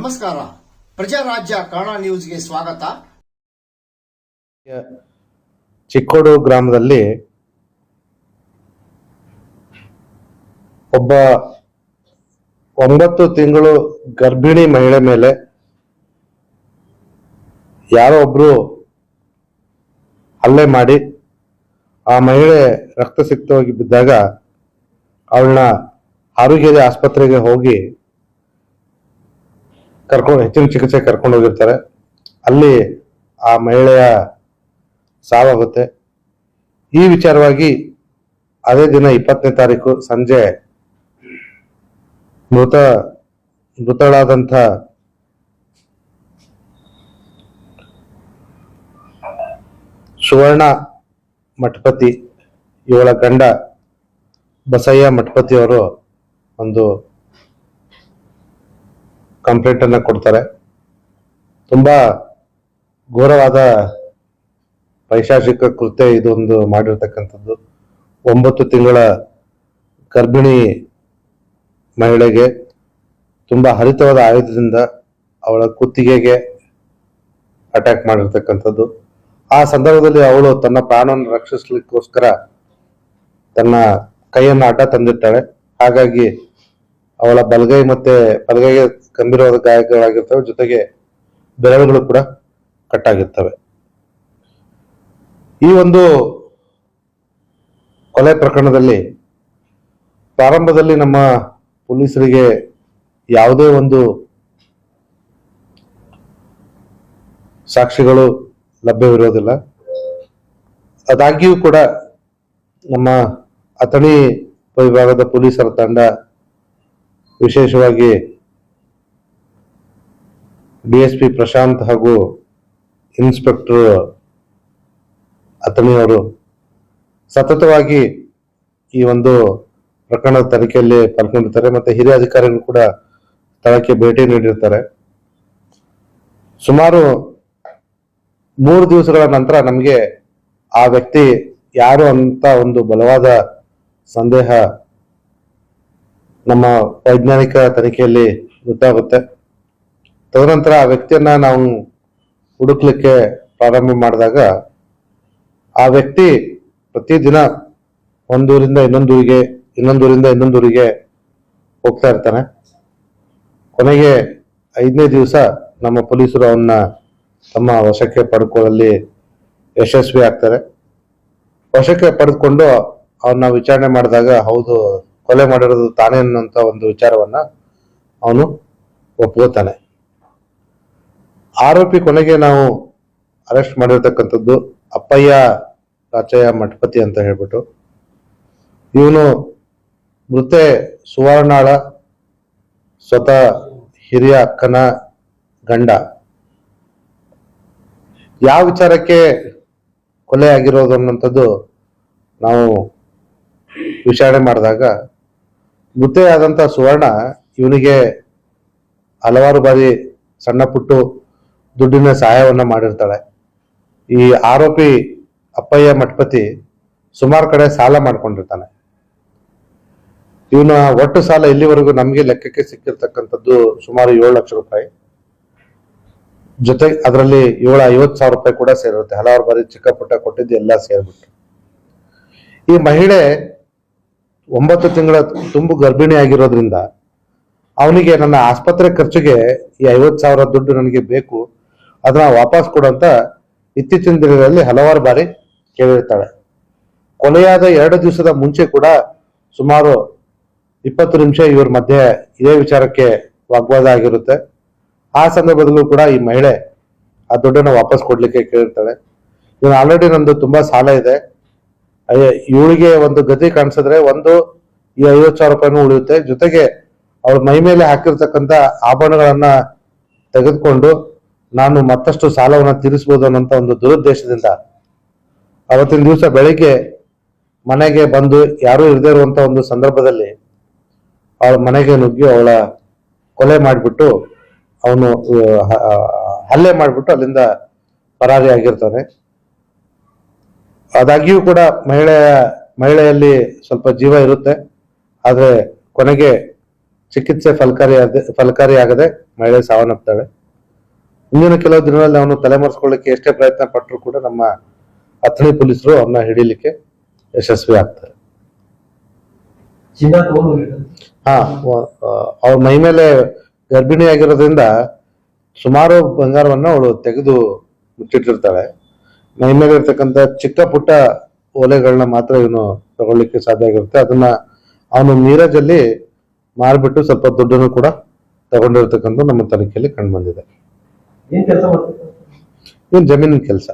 ನಮಸ್ಕಾರ. ಪ್ರಜಾರಾಜ್ಯ ಕನ್ನಡ ನ್ಯೂಸ್ಗೆ ಸ್ವಾಗತ. ಚಿಕ್ಕೋಡು ಗ್ರಾಮದಲ್ಲಿ ಒಬ್ಬ ಒಂಬತ್ತು ತಿಂಗಳು ಗರ್ಭಿಣಿ ಮಹಿಳೆ ಮೇಲೆ ಯಾರೋ ಒಬ್ರು ಹಲ್ಲೆ ಮಾಡಿ ಆ ಮಹಿಳೆ ರಕ್ತ ಸಿಕ್ತವಾಗಿ ಬಿದ್ದಾಗ ಅವಳನ್ನ ಆರೋಗ್ಯದ ಆಸ್ಪತ್ರೆಗೆ ಹೋಗಿ ಕರ್ಕೊಂಡು ಹೆಚ್ಚಿನ ಚಿಕಿತ್ಸೆ ಕರ್ಕೊಂಡು ಹೋಗಿರ್ತಾರೆ. ಅಲ್ಲಿ ಆ ಮಹಿಳೆಯ ಸಾವಾಗುತ್ತೆ. ಈ ವಿಚಾರವಾಗಿ ಅದೇ ದಿನ ಇಪ್ಪತ್ತನೇ ತಾರೀಕು ಸಂಜೆ ಮೃತ, ಮೃತಳಾದಂಥ ಸುವರ್ಣ ಮಠಪತಿ, ಇವಳ ಗಂಡ ಬಸಯ್ಯ ಮಠಪತಿ ಅವರು ಒಂದು ಕಂಪ್ಲೇಂಟ್ ಅನ್ನ ಕೊಡ್ತಾರೆ. ತುಂಬಾ ಘೋರವಾದ ಪೈಶಾಚಿಕ ಕೃತ್ಯ ಇದೊಂದು ಮಾಡಿರ್ತಕ್ಕಂಥದ್ದು. ಒಂಬತ್ತು ತಿಂಗಳ ಗರ್ಭಿಣಿ ಮಹಿಳೆಗೆ ತುಂಬಾ ಹರಿತವಾದ ಆಯುಧದಿಂದ ಅವಳ ಕುತ್ತಿಗೆಗೆ ಅಟ್ಯಾಕ್ ಮಾಡಿರ್ತಕ್ಕಂಥದ್ದು. ಆ ಸಂದರ್ಭದಲ್ಲಿ ಅವಳು ತನ್ನ ಪ್ರಾಣವನ್ನು ರಕ್ಷಿಸಲಿಕ್ಕೋಸ್ಕರ ತನ್ನ ಕೈಯನ್ನು ಅಡ್ಡ ತಂದಿರ್ತಾಳೆ. ಹಾಗಾಗಿ ಅವಳ ಬಲಗೈ ಮತ್ತೆ ಬಲಗೈಗೆ ಗಂಭೀರವಾದ ಗಾಯಗಳಾಗಿರ್ತವೆ. ಜೊತೆಗೆ ಬೆರಳುಗಳು ಕೂಡ ಕಟ್ಟಾಗಿರ್ತವೆ. ಈ ಒಂದು ಕೊಲೆ ಪ್ರಕರಣದಲ್ಲಿ ಪ್ರಾರಂಭದಲ್ಲಿ ನಮ್ಮ ಪೊಲೀಸರಿಗೆ ಯಾವುದೇ ಒಂದು ಸಾಕ್ಷಿಗಳು ಲಭ್ಯವಿರೋದಿಲ್ಲ ಅದಾಗಿಯೂ ಕೂಡ ನಮ್ಮ ಅಥಣಿ ವಿಭಾಗದ ಪೊಲೀಸರ ತಂಡ ವಿಶೇಷವಾಗಿ ಡಿಎಸ್ಪಿ ಪ್ರಶಾಂತ್ ಹಾಗೂ ಇನ್ಸ್ಪೆಕ್ಟರ್ ಅಥಣಿಯವರು ಸತತವಾಗಿ ಈ ಒಂದು ಪ್ರಕರಣದ ತನಿಖೆಯಲ್ಲಿ ಪಾಲ್ಗೊಂಡಿರ್ತಾರೆ ಮತ್ತೆ ಹಿರಿಯ ಅಧಿಕಾರಿಗಳು ಕೂಡ ಸ್ಥಳಕ್ಕೆ ಭೇಟಿ ನೀಡಿರ್ತಾರೆ. ಸುಮಾರು ಮೂರು ದಿವಸಗಳ ನಂತರ ನಮಗೆ ಆ ವ್ಯಕ್ತಿ ಯಾರು ಅಂತ ಒಂದು ಬಲವಾದ ಸಂದೇಹ ನಮ್ಮ ವೈಜ್ಞಾನಿಕ ತನಿಖೆಯಲ್ಲಿ ಗೊತ್ತಾಗುತ್ತೆ. ತದನಂತರ ಆ ವ್ಯಕ್ತಿಯನ್ನ ನಾವು ಹುಡುಕ್ಲಿಕ್ಕೆ ಪ್ರಾರಂಭ ಮಾಡಿದಾಗ ಆ ವ್ಯಕ್ತಿ ಪ್ರತಿದಿನ ಒಂದೂರಿಂದ ಇನ್ನೊಂದೂರಿಗೆ, ಇನ್ನೊಂದೂರಿಂದ ಇನ್ನೊಂದೂರಿಗೆ ಹೋಗ್ತಾ ಇರ್ತಾನೆ. ಕೊನೆಗೆ ಐದನೇ ದಿವಸ ನಮ್ಮ ಪೊಲೀಸರು ಅವನ್ನ ತಮ್ಮ ವಶಕ್ಕೆ ಪಡ್ಕೊಳ್ಳಲ್ಲಿ ಯಶಸ್ವಿ ಆಗ್ತಾರೆ. ವಶಕ್ಕೆ ಪಡೆದುಕೊಂಡು ಅವನ್ನ ವಿಚಾರಣೆ ಮಾಡಿದಾಗ ಹೌದು ಕೊಲೆ ಮಾಡಿರೋದು ತಾನೇ ಅನ್ನುವಂಥ ಒಂದು ವಿಚಾರವನ್ನ ಅವನು ಒಪ್ಕೋತಾನೆ. ಆರೋಪಿ ಕೊನೆಗೆ ನಾವು ಅರೆಸ್ಟ್ ಮಾಡಿರ್ತಕ್ಕಂಥದ್ದು ಅಪ್ಪಯ್ಯ ರಾಚಯ್ಯ ಮಠಪತಿ ಅಂತ ಹೇಳ್ಬಿಟ್ಟು. ಇವನು ಮೃತೆ ಸುವರ್ಣಾಳ, ಸ್ವತಃ ಹಿರಿಯ ಅಕ್ಕನ ಗಂಡ. ಯಾವ ವಿಚಾರಕ್ಕೆ ಕೊಲೆ ಆಗಿರೋದು ಅನ್ನೋಂಥದ್ದು ನಾವು ವಿಚಾರಣೆ ಮಾಡಿದಾಗ ಮೃತೆ ಆದಂತ ಸುವರ್ಣ ಇವನಿಗೆ ಹಲವಾರು ಬಾರಿ ಸಣ್ಣ ಪುಟ್ಟು ದುಡ್ಡಿನ ಸಹಾಯವನ್ನ ಮಾಡಿರ್ತಾಳೆ. ಈ ಆರೋಪಿ ಅಪ್ಪಯ್ಯ ಮಠಪತಿ ಸುಮಾರು ಕಡೆ ಸಾಲ ಮಾಡ್ಕೊಂಡಿರ್ತಾನೆ. ಇವನ ಒಟ್ಟು ಸಾಲ ಇಲ್ಲಿವರೆಗೂ ನಮಗೆ ಲೆಕ್ಕಕ್ಕೆ ಸಿಕ್ಕಿರ್ತಕ್ಕಂಥದ್ದು ಸುಮಾರು ಏಳು ಲಕ್ಷ ರೂಪಾಯಿ. ಜೊತೆ ಅದರಲ್ಲಿ ಏಳು ಐವತ್ತು ಸಾವಿರ ರೂಪಾಯಿ ಕೂಡ ಸೇರಿರುತ್ತೆ ಹಲವಾರು ಬಾರಿ ಚಿಕ್ಕ ಪುಟ್ಟ ಕೊಟ್ಟಿದ್ದು ಎಲ್ಲ ಸೇರ್ಬಿಟ್ಟು. ಈ ಮಹಿಳೆ ಒಂಬತ್ತು ತಿಂಗಳ ತುಂಬು ಗರ್ಭಿಣಿ ಆಗಿರೋದ್ರಿಂದ ಅವನಿಗೆ ನನ್ನ ಆಸ್ಪತ್ರೆ ಖರ್ಚಿಗೆ ಈ ಐವತ್ತು ಸಾವಿರ ದುಡ್ಡು ನನಗೆ ಬೇಕು, ಅದನ್ನ ವಾಪಸ್ ಕೊಡಂತ ಇತ್ತೀಚಿನ ದಿನಗಳಲ್ಲಿ ಹಲವಾರು ಬಾರಿ ಕೇಳಿರ್ತಾಳೆ. ಕೊಲೆಯಾದ ಎರಡು ದಿವಸದ ಮುಂಚೆ ಕೂಡ ಸುಮಾರು ಇಪ್ಪತ್ತು ನಿಮಿಷ ಇವರ ಮಧ್ಯೆ ಇದೇ ವಿಚಾರಕ್ಕೆ ವಾಗ್ವಾದ ಆಗಿರುತ್ತೆ. ಆ ಸಂದರ್ಭದಲ್ಲೂ ಕೂಡ ಈ ಮಹಿಳೆ ಆ ದುಡ್ಡನ್ನ ವಾಪಸ್ ಕೊಡ್ಲಿಕ್ಕೆ ಕೇಳಿರ್ತಾಳೆ. ಇವನು ಆಲ್ರೆಡಿ ನಂದು ತುಂಬಾ ಸಾಲ ಇದೆ. ಇವಳಿಗೆ ಒಂದು ಗತಿ ಕಾಣಿಸಿದ್ರೆ ಒಂದು ಈ ಐವತ್ತು ಸಾವಿರ ರೂಪಾಯಿನೂ ಉಳಿಯುತ್ತೆ. ಜೊತೆಗೆ ಅವಳ ಮೈ ಮೇಲೆ ಹಾಕಿರ್ತಕ್ಕಂಥ ಆಭರಣಗಳನ್ನ ತೆಗೆದುಕೊಂಡು ನಾನು ಮತ್ತಷ್ಟು ಸಾಲವನ್ನ ತೀರಿಸಬಹುದು ಅನ್ನೋಂಥ ಒಂದು ದುರುದ್ದೇಶದಿಂದ ಅವತ್ತಿನ ದಿವಸ ಬೆಳಿಗ್ಗೆ ಮನೆಗೆ ಬಂದು ಯಾರೂ ಇರದೇ ಇರುವಂತ ಒಂದು ಸಂದರ್ಭದಲ್ಲಿ ಅವಳ ಮನೆಗೆ ನುಗ್ಗಿ ಅವಳ ಕೊಲೆ ಮಾಡಿಬಿಟ್ಟು ಅವನು ಹಲ್ಲೆ ಮಾಡಿಬಿಟ್ಟು ಅಲ್ಲಿಂದ ಪರಾರಿ ಆಗಿರ್ತಾನೆ ಆದಾಗ್ಯೂ ಕೂಡ ಮಹಿಳೆಯ ಮಹಿಳೆಯಲ್ಲಿ ಸ್ವಲ್ಪ ಜೀವ ಇರುತ್ತೆ. ಆದ್ರೆ ಕೊನೆಗೆ ಚಿಕಿತ್ಸೆ ಫಲಕಾರಿ ಆಗದೆ ಮಹಿಳೆ ಸಾವನ್ನಪ್ತಾಳೆ. ಮುಂದಿನ ಕೆಲವು ದಿನಗಳಲ್ಲಿ ಅವನು ತಲೆಮರೆಸ್ಕೊಳ್ಳಿಕ್ಕೆ ಎಷ್ಟೇ ಪ್ರಯತ್ನ ಪಟ್ಟರೂ ಕೂಡ ನಮ್ಮ ಅಥಣಿ ಪೊಲೀಸರು ಅವನ್ನ ಹಿಡೀಲಿಕ್ಕೆ ಯಶಸ್ವಿ ಆಗ್ತಾರೆ. ಹಾ ಅವ್ರ ಮೈ ಮೇಲೆ ಗರ್ಭಿಣಿಯಾಗಿರೋದ್ರಿಂದ ಸುಮಾರು ಬಂಗಾರವನ್ನ ಅವಳು ತೆಗೆದು ಮುಚ್ಚಿಟ್ಟಿರ್ತಾಳೆ. ಮೇಲೆ ಇರ್ತಕ್ಕಂಥ ಚಿಕ್ಕ ಪುಟ್ಟ ಓಲೆಗಳನ್ನ ಮಾತ್ರ ಇವನು ತಗೊಳ್ಳಿಕ್ಕೆ ಸಾಧ್ಯ ಆಗಿರುತ್ತೆ. ಅದನ್ನ ಅವನು ನೀರಜಲ್ಲಿ ಮಾರ್ಬಿಟ್ಟು ಸ್ವಲ್ಪ ದುಡ್ಡನ್ನು ಕೂಡ ತಗೊಂಡಿರ್ತಕ್ಕಂಥ ನಮ್ಮ ತನಿಖೆಯಲ್ಲಿ ಕಂಡು ಬಂದಿದೆ. ಏನ್ ಜಮೀನಿನ ಕೆಲಸ?